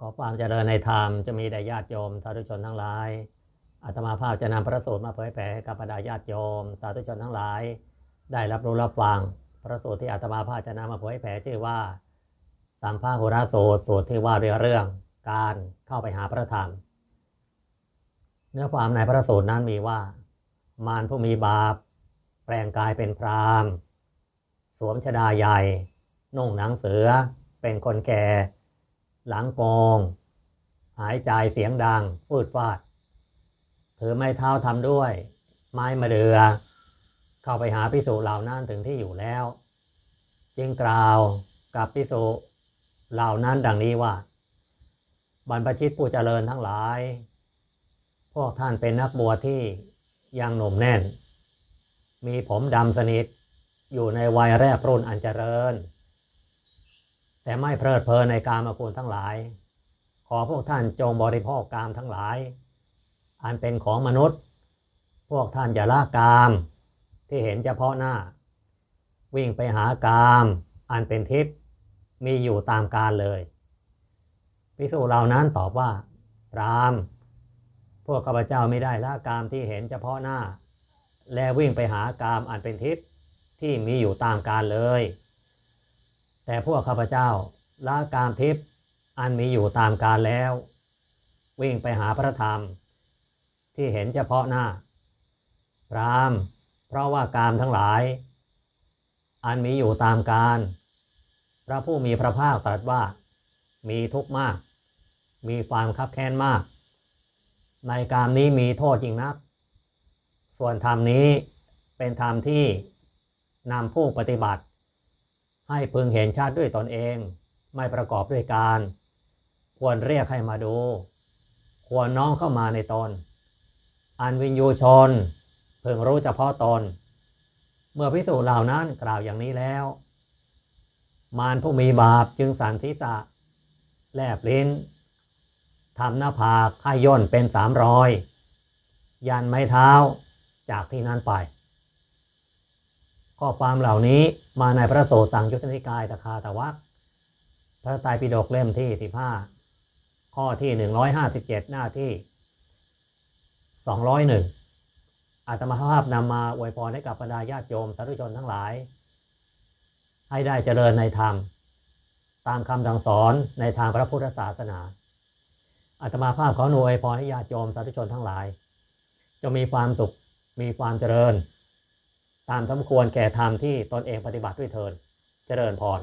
ขอความเจริญในธรรมจะมีแด่ญาติโยมสาธุชนทั้งหลายอาตมาภาพจะนำพระสูตรมาเผยแผ่ให้กับบรรดาญาติโยมสาธุชนทั้งหลาย ได้รับรู้รับฟังพระสูตรที่อาตมาภาพจะนำมาเผยแผ่ชื่อว่าสัมภาหุราสูตรสูตรที่ว่าด้วยเรื่องการเข้าไปหาพระธรรม เนื้อความในพระสูตรนั้นมีว่า มารผู้มีบาป แปลงกายเป็นพรามสวมชดาใหญ่ นุ่งหนังเสือ เป็นคนแก่ หลังโกงหายใจเสียงดังพูดฟาด ถือไม้เท้าทำด้วย ไม้มะเดือ เข้าไปหาพิสุเหล่านั้นถึงที่อยู่แล้ว จึงกล่าวกับพิสุเหล่านั้นดังนี้ว่า บรรพชิตผู้เจริญทั้งหลาย พวกท่านเป็นนักบวชที่ยังหนุ่มแน่น มีผมดำสนิทอยู่ในวัยแรกรุ่นอันเจริญ แต่ไม่เพลิดเพลินในการมาคุณทั้งหลาย ขอพวกท่านจงบริโภคกามทั้งหลาย อันเป็นของมนุษย์ พวกท่านอย่าละกาม ที่เห็นเฉพาะหน้า วิ่งไปหากามอันเป็นทิพย์มีอยู่ตามกาลเลยพิสูจเหล่านั้นตอบว่าพรามพวกข้าพเจ้าไม่ได้ละกามที่เห็นเฉพาะหน้า และวิ่งไปหากามอันเป็นทิพย์ที่มีอยู่ตามกาลเลย แต่พวกข้าพเจ้าละกามทิพย์อันมีอยู่ตามกาลแล้ว วิ่งไปหาพระธรรม ที่เห็นเฉพาะหน้า พรามเพราะว่ากามทั้งหลาย อันมีอยู่ตามกาลพระผู้มีพระภาคตรัสว่า มีทุกข์มาก มีความคับแค้นมาก ในกามนี้มีโทษจริงนัก ส่วนธรรมนี้เป็นธรรมที่นำผู้ปฏิบัติ ให้พึงเห็นชาติด้วยตนเอง ไม่ประกอบด้วยการ ควรเรียกให้มาดู ควรน้องเข้ามาในตน อันวินยูชนพึงรู้เฉพาะตน เมื่อพิสูจน์เหล่านั้นกล่าวอย่างนี้แล้ว มารผู้มีบาปจึงสันทิษะ แลบลิ้นทำหน้าผากให้ย่นเป็นสามรอย ยันไม้เท้าจากที่นั้นไป ข้อความเหล่านี้มาในพระโสสังยุทธนิกายตะคาตะวักพระไตรปิฎกเล่มที่สิบห้าข้อที่หนึ่งร้อยห้าสิบเจ็ดหน้าที่สองร้อยหนึ่งอาตมาภาพนำมาอวยพรให้กับบรรดาญาติโยมสาธุชนทั้งหลาย ให้ได้เจริญในธรรม ตามคำสั่งสอนในทางพระพุทธศาสนาอาตมาภาพขอหน่วยพรให้ญาติโยมสาธุชนทั้งหลาย จะมีความสุขมีความเจริญ ตามสมควรแก่ธรรมที่ตนเองปฏิบัติด้วยเทินเจริญพร